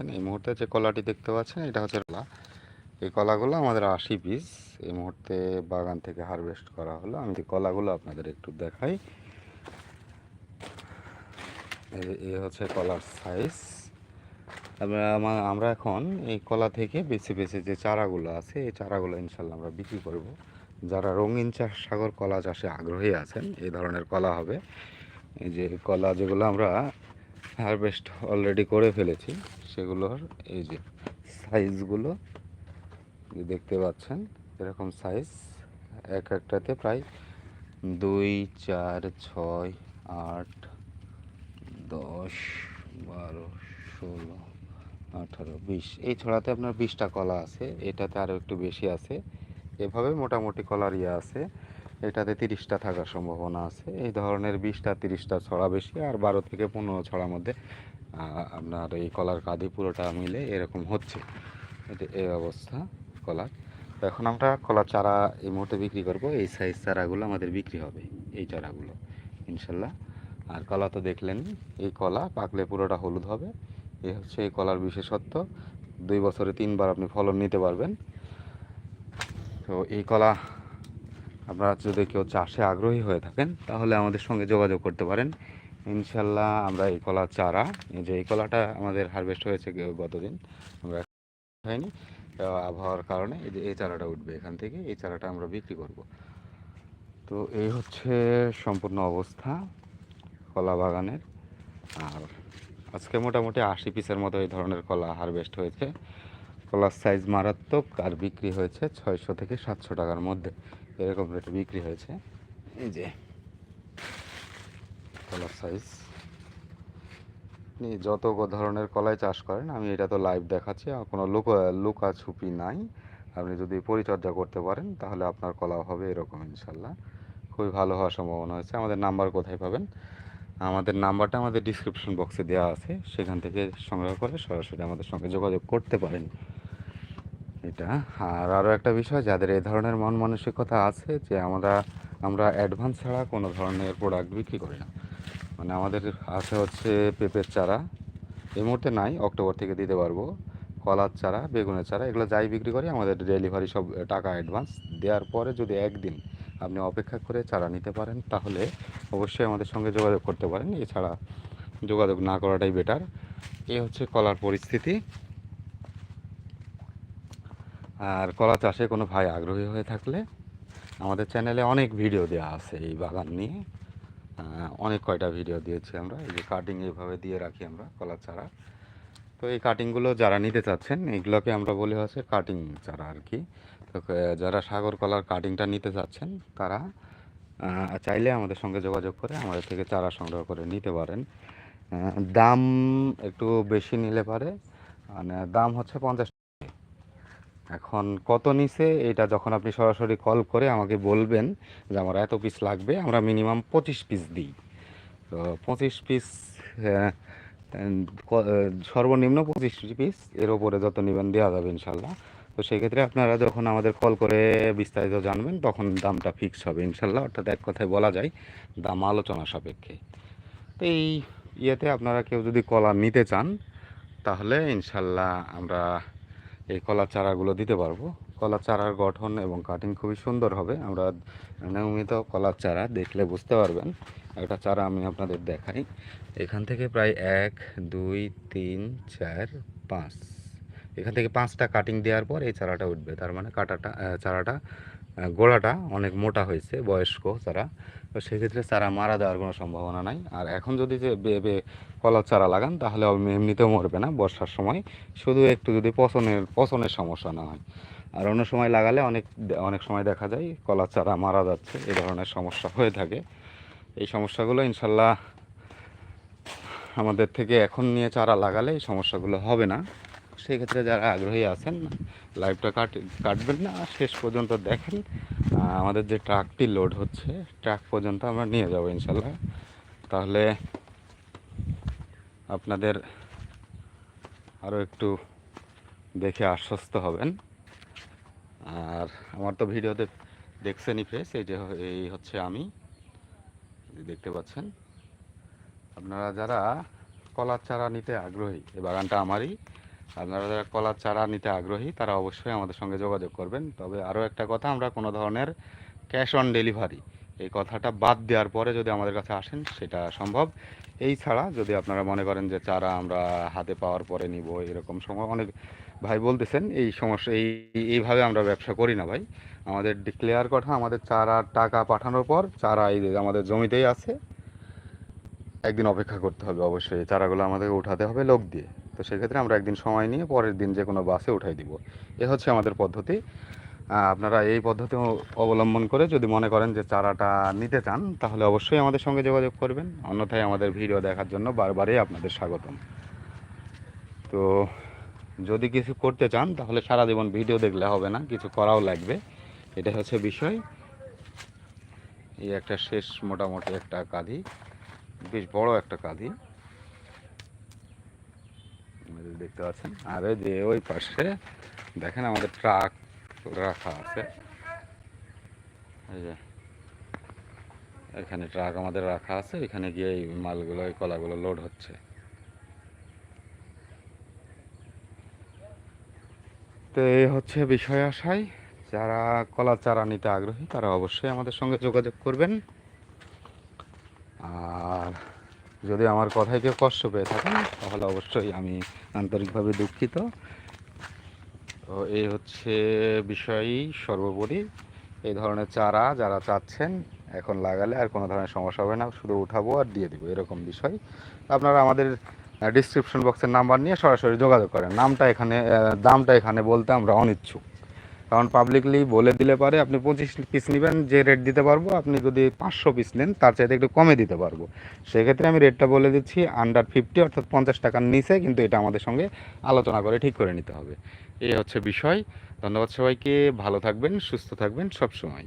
পাচ্ছেন এই মুহূর্তে যে কলাটি দেখতে পাচ্ছেন, এটা হচ্ছে কলা। এই কলাগুলো আমাদের আশি পিস এই মুহূর্তে বাগান থেকে হারভেস্ট করা হলো। আমি কলাগুলো আপনাদের একটু দেখাই। এই- হচ্ছে কলার সাইজ আমরা আমরা এখন এই কলা থেকে বেছে বেছে যে চারাগুলো আছে, এই চারাগুলো ইনশাল্লাহ আমরা বিক্রি করব। যারা রঙিন চাষ সাগর কলা চাষে আগ্রহী আছেন, এই ধরনের কলা হবে। এই যে কলা যেগুলো আমরা হারভেস্ট অলরেডি করে ফেলেছি, সেগুলোর এই যে সাইজগুলো দেখতে পাচ্ছেন, এরকম সাইজ এক একটাতে প্রায় দুই, চার, ছয়, আট, দশ, বারো, ষোলো, আঠারো, বিশ, এই ছড়াতে আপনার বিশটা কলা আছে, এটাতে আরও একটু বেশি আছে, এভাবে মোটামুটি কলার ইয়ে আছে। এটাতে তিরিশটা থাকার সম্ভাবনা আছে। এই ধরনের বিশটা, তিরিশটা ছড়া বেশি আর বারো থেকে পনেরো ছড়ার মধ্যে আপনার এই কলার কাঁদি পুরোটা মিলে এরকম হচ্ছে। এটা এই অবস্থা কলার। তো এখন আমরা কলার চারা এই মুহূর্তে বিক্রি করব। এই সাইজ চারাগুলো আমাদের বিক্রি হবে, এই চারাগুলো, ইনশাল্লাহ। আর কলা তো দেখলেন, এই কলা পাকলে পুরোটা হলুদ হবে। এই হচ্ছে এই কলার বিশেষত্ব। দুই বছরে তিনবার আপনি ফলন নিতে পারবেন। তো এই কলা আপনারা যদি কেউ চাষে আগ্রহী হয়ে থাকেন, তাহলে আমাদের সঙ্গে যোগাযোগ করতে পারেন। ইনশাল্লাহ আমরা এই কলার চারা, এই যে এই কলাটা আমাদের হারভেস্ট হয়েছে গতদিন, আমরা হয়নি আবহাওয়ার কারণে এই যে এই চারাটা উঠবে এখান থেকে, এই চারাটা আমরা বিক্রি করব। তো এই হচ্ছে সম্পূর্ণ অবস্থা কলা বাগানের। আর আজকে মোটামুটি আশি পিসের মতো এই ধরনের কলা হারভেস্ট হয়েছে। কলার সাইজ মারাত্মক আর বিক্রি হয়েছে ছয়শো থেকে সাতশো টাকার মধ্যে। এরকম রেটে বিক্রি হয়েছে। এই যে। কলার সাইজ আপনি যত ধরনের কলাই চাষ করেন আমি এটা তো লাইভ দেখাচ্ছি আর কোনো লুক লুকা ছুপি নাই। আপনি যদি পরিচর্যা করতে পারেন তাহলে আপনার কলা হবে এরকম ইনশাল্লাহ। খুবই ভালো হওয়ার সম্ভাবনা হয়েছে। আমাদের নাম্বার কোথায় পাবেন? আমাদের নাম্বারটা আমাদের ডিসক্রিপশন বক্সে দেওয়া আছে। সেখান থেকে সংগ্রহ করে সরাসরি আমাদের সঙ্গে যোগাযোগ করতে পারেন। এটা। আর আরও একটা বিষয়, যাদের এই ধরনের মন মানসিকতা আছে, যে আমরা আমরা অ্যাডভান্স ছাড়া কোনো ধরনের প্রোডাক্ট বিক্রি করি না। মানে আমাদের আছে হচ্ছে পেঁপের চারা। এই মুহূর্তে নাই, অক্টোবর থেকে দিতে পারব। কলার চারা, বেগুনের চারা, এগুলো যাই বিক্রি করি, আমাদের ডেলিভারি সব টাকা অ্যাডভান্স দেওয়ার পরে যদি একদিন আপনি অপেক্ষা করে চারা নিতে পারেন, তাহলে অবশ্যই আমাদের সঙ্গে যোগাযোগ করতে পারেন। এছাড়া যোগাযোগ না করাটাই বেটার এই হচ্ছে কলার পরিস্থিতি। আর কলা চাষে কোনো ভাই আগ্রহী হয়ে থাকলে আমাদের চ্যানেলে অনেক ভিডিও দেওয়া আছে এই বাগান নিয়ে। অনেক কয়টা ভিডিও দিয়েছি আমরা। এই যে কাটিং এইভাবে দিয়ে রাখি আমরা কলার চারা। তো এই কাটিংগুলো যারা নিতে চাচ্ছেন এইগুলোকে আমরা বলি হচ্ছে কাটিং চারা আর কি। তো যারা সাগর কলার কাটিংটা নিতে চাচ্ছেন, তারা চাইলে আমাদের সঙ্গে যোগাযোগ করে আমাদের থেকে চারা সংগ্রহ করে নিতে পারেন। দাম একটু বেশি নিলে পারে। মানে দাম হচ্ছে পঞ্চাশ এখন কত নিচে এটা যখন আপনি সরাসরি কল করে আমাকে বলবেন যে আমার এত পিস লাগবে, আমরা মিনিমাম পঁচিশ পিস দিই। তো পঁচিশ পিস সর্বনিম্ন পঁচিশ পিস এর ওপরে যত নেবেন দেওয়া যাবে ইনশাল্লাহ। তো সেক্ষেত্রে আপনারা যখন আমাদের কল করে বিস্তারিত জানবেন, তখন দামটা ফিক্স হবে ইনশাল্লাহ, অর্থাৎ এক কথায় বলা যায় দাম আলোচনা সাপেক্ষে। তো এই ইয়েতে আপনারা কেউ যদি কলা নিতে চান, তাহলে ইনশাল্লাহ আমরা এই কলার চারাগুলো দিতে পারব। কলার চারার গঠন এবং কাটিং খুবই সুন্দর হবে। আমরা নিয়মিত কলার চারা দেখলে বুঝতে পারবেন। একটা চারা আমি আপনাদের দেখাই। এখান থেকে প্রায় এক, দুই, তিন, চার, পাঁচ। এখান থেকে পাঁচটা কাটিং দেওয়ার পর এই চারাটা উঠবে। তার মানে কাটাটা চারাটা গোড়াটা অনেক মোটা হয়েছে, বয়স্ক চারা তো সেক্ষেত্রে চারা মারা দেওয়ার কোনো সম্ভাবনা নাই। আর এখন যদি যে কলার চারা লাগান, তাহলে এমনিতেও মরবে না বর্ষার সময়। শুধু একটু যদি পচনের পচনের সমস্যা না হয়। আর অন্য সময় লাগালে অনেক অনেক সময় দেখা যায় কলার চারা মারা যাচ্ছে এই ধরনের সমস্যা হয়ে থাকে। এই সমস্যাগুলো ইনশাল্লাহ আমাদের থেকে এখন নিয়ে চারা লাগালে এই সমস্যাগুলো হবে না। সেই ক্ষেত্রে যারা আগ্রহী আছেন লাইভটা কাট, কাটবেন না শেষ পর্যন্ত দেখেন আমাদের যে ট্রাকটি লোড হচ্ছে ট্রাক পর্যন্ত আমরা নিয়ে যাব ইনশাল্লাহ তাহলে আপনাদের আরও একটু দেখে আশ্বস্ত হবেন। আর আমার তো ভিডিওতে দেখছেনই ফেস এই যে এই হচ্ছে আমি। দেখতে পাচ্ছেন। আপনারা যারা কলার চারা নিতে আগ্রহী, এই বাগানটা আমারই আপনারা যারা কলার চারা নিতে আগ্রহী, তারা অবশ্যই আমাদের সঙ্গে যোগাযোগ করবেন। তবে আরও একটা কথা, আমরা কোনো ধরনের ক্যাশ অন ডেলিভারি, এই কথাটা বাদ দেওয়ার পরে যদি আমাদের কাছে আসেন, সেটা সম্ভব। এই ছাড়া যদি আপনারা মনে করেন যে চারা আমরা হাতে পাওয়ার পরে নিব, এরকম সময় অনেক ভাই বলতেছেন, এই সমস্যা, এই, এইভাবে আমরা ব্যবসা করি না ভাই। আমাদের ডিক্লেয়ার কথা, আমাদের চারা টাকা পাঠানোর পর চারা এই আমাদের জমিতেই আছে, একদিন অপেক্ষা করতে হবে অবশ্যই। চারাগুলো আমাদেরকে উঠাতে হবে লোক দিয়ে। তো সেক্ষেত্রে আমরা একদিন সময় নিয়ে পরের দিন যে কোনো বাসে উঠাই দিব। এ হচ্ছে আমাদের পদ্ধতি। আপনারা এই পদ্ধতি অবলম্বন করে যদি মনে করেন যে চারাটা নিতে চান, তাহলে অবশ্যই আমাদের সঙ্গে যোগাযোগ করবেন। অন্যথায় আমাদের ভিডিও দেখার জন্য বারবারই আপনাদের স্বাগতম। তো যদি কিছু করতে চান, তাহলে সারা জীবন ভিডিও দেখলে হবে না, কিছু করাও লাগবে। এটা হচ্ছে বিষয়। এই একটা শেষ মোটামুটি একটা কাঁদি বেশ বড় একটা যে দেখতে পাচ্ছেন। আর ওই যে ওই পাশে দেখেন আমাদের ট্রাক রাখা আছে। এখানে ট্রাক আমাদের রাখা আছে, এখানে গিয়ে এই মালগুলো, এই কলাগুলো লোড হচ্ছে। তো এই হচ্ছে বিষয় আশায়, যারা কলা চারা নিতে আগ্রহী, তারা অবশ্যই আমাদের সঙ্গে যোগাযোগ করবেন আর যদি আমার কথায় কেউ কষ্ট পেয়ে থাকেন তাহলে অবশ্যই আমি আন্তরিকভাবে দুঃখিত। তো এই হচ্ছে বিষয়ই সর্বোপরি। এই ধরনের চারা যারা চাচ্ছেন, এখন লাগালে আর কোনো ধরনের সমস্যা হবে না। শুধু উঠাবো আর দিয়ে দিব, এরকম বিষয়। আপনারা আমাদের ডিসক্রিপশন বক্সের নাম্বার নিয়ে সরাসরি যোগাযোগ করেন। নামটা এখানে দামটা এখানে বলতে আমরা অনিচ্ছুক। কারণ পাবলিকলি বলে দিলে পারে আপনি পঁচিশ পিস নেবেন, যে রেট দিতে পারব, আপনি যদি পাঁচশো পিস নেন, তার চাইতে একটু কমে দিতে পারব। সেক্ষেত্রে আমি রেটটা বলে দিচ্ছি আন্ডার ফিফটি অর্থাৎ পঞ্চাশ টাকার নিচে, কিন্তু এটা আমাদের সঙ্গে আলোচনা করে ঠিক করে নিতে হবে। এই হচ্ছে বিষয়। ধন্যবাদ সবাইকে, ভালো থাকবেন, সুস্থ থাকবেন সব সময়